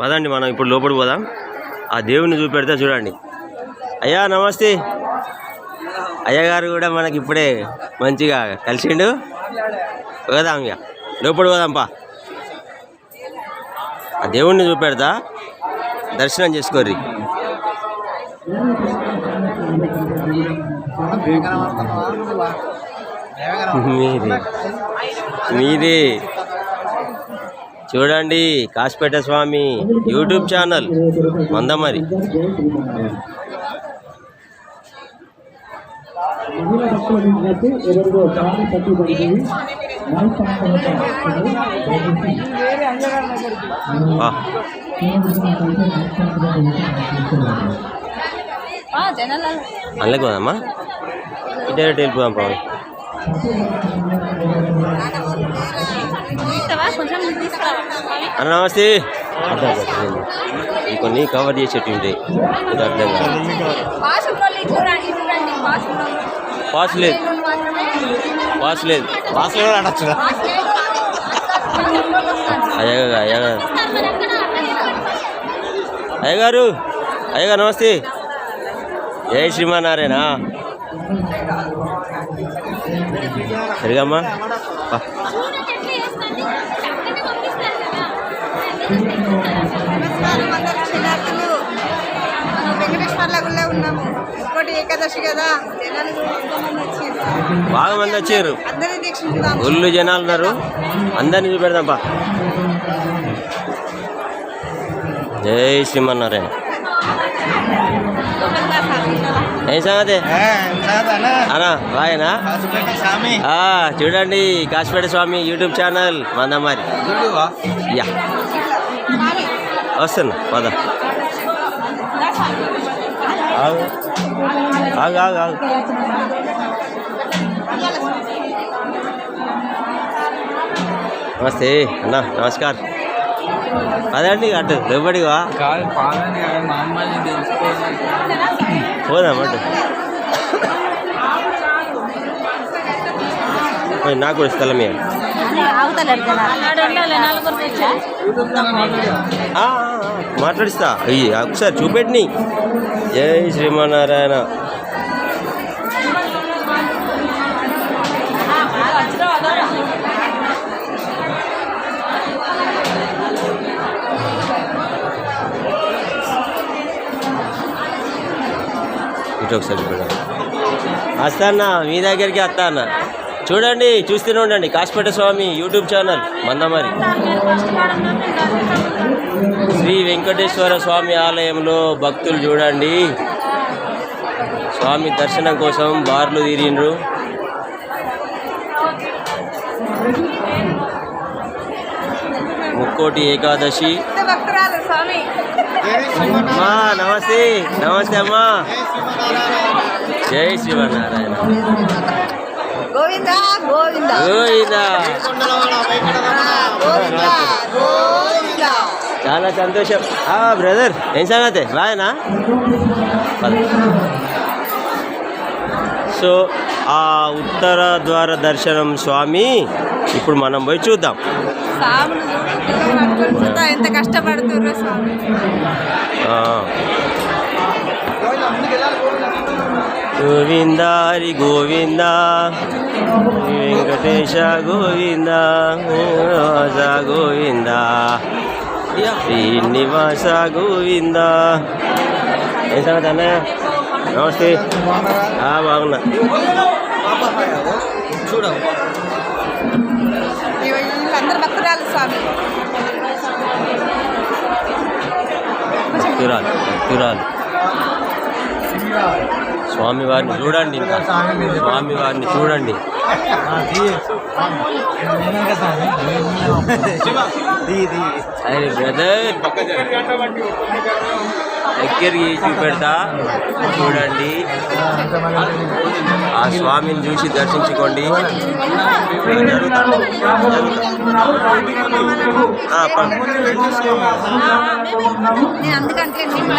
పదండి మనం ఇప్పుడు లోపలికి పోదాం. ఆ దేవుడిని చూపెడితే చూడండి. అయ్యా నమస్తే. అయ్యగారు కూడా మనకి ఇప్పుడే మంచిగా కలిసిండు. పోదాం ఇక. లోపలికి పోదాంపా ఆ దేవుణ్ణి చూపెడతా. దర్శనం చేసుకోర్రి. మీది మీది చూడండి కాసిపేట స్వామి యూట్యూబ్ ఛానల్ మందమరి. అందులోకి పోదామా? ఇటే వెళ్ళిపోదాం పవన్ అన్న నమస్తే. కొన్ని కవర్ చేసేట్టు ఉంటాయి. ఇది అర్థం కాదు. పాస్ లేదు పాస్ లేదు. పాస్ లేదు. అనొచ్చు అయ్యగా అయ్యగా అయ్యగారు. అయ్యగారు నమస్తే. జై శ్రీమానారాయణ సరిగమ్మా నమస్కారం మనం వెంకటేశ్వర్ల గుళ్ళో ఉన్నాము. ఇంకోటి ఏకాదశి కదా జనాలు బాగా మంది వచ్చారు. అందరినీ దీక్షించుదాం ఒళ్ళు జనాలు ఉన్నారు. అందరినీ చూపెడదాంపా జై శ్రీమన్నారాయణ. ఏం సంగతి? అనా బాయనా? ఆ, చూడండి కాశీపేట స్వామి యూట్యూబ్ ఛానల్ మందమారి యా. వస్తున్నా పద. ఆగు ఆగు ఆగు. ఆగు నమస్తే అన్న నమస్కార్. అదండి అటు ఎవడివా కాదు పాలని కదా మా అమ్మాయిని తెలుసుకోవాలి. పోదాం అటు. పోయి నాకు కూడా స్థలం ఇవ్వండి. మాట్లాడిస్తా. అయ్యి ఒకసారి చూపెట్టిని. జై శ్రీమన్నారాయణ. ఇటు ఒకసారి వస్తా అన్న మీ దగ్గరికి వస్తా అన్న. చూడండి చూస్తూనే ఉండండి కాశీపేట స్వామి యూట్యూబ్ ఛానల్ మందమరి. శ్రీ వెంకటేశ్వర స్వామి ఆలయంలో భక్తులు చూడండి. స్వామి దర్శనం కోసం బార్లు తీరిండ్రు. ముక్కోటి ఏకాదశి. అమ్మా నమస్తే. నమస్తే అమ్మా. జై శివనారాయణ గోవింద గోవింద. గోవిందా. గోవింద గోవింద. చాలా సంతోషం. ఆ బ్రదర్ ఏం సంగతి? బాయనా సో ఆ ఉత్తర ద్వార దర్శనం స్వామి ఇప్పుడు మనం పోయి చూద్దాం. ఎంత కష్టపడుతుర్రో స్వామి. ఆ. గోవింద హరి గోవింద. వెంకటేశ గోవింద నివాస గోవింద. శ్రీనివాస గోవింద. ఏం సంగతి అన్నయ్య? నమస్తే. ఆ, బాగున్నా. స్వామి. భక్తురాలు భక్తురాలు. స్వామి వారిని చూడండి ఇంకా. స్వామి వారిని చూడండి అరే బ్రదర్. దగ్గరికి చూపెడతా. చూడండి. ఆ స్వామిని చూసి దర్శించుకోండి. అందుకంటే నిన్న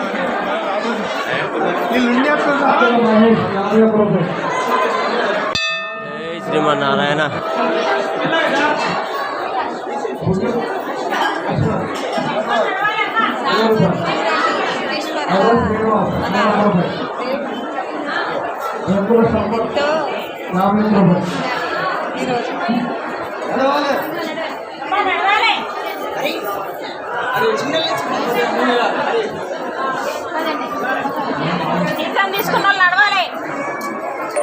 శ్రీమన్నారాయణ. ఈరోజు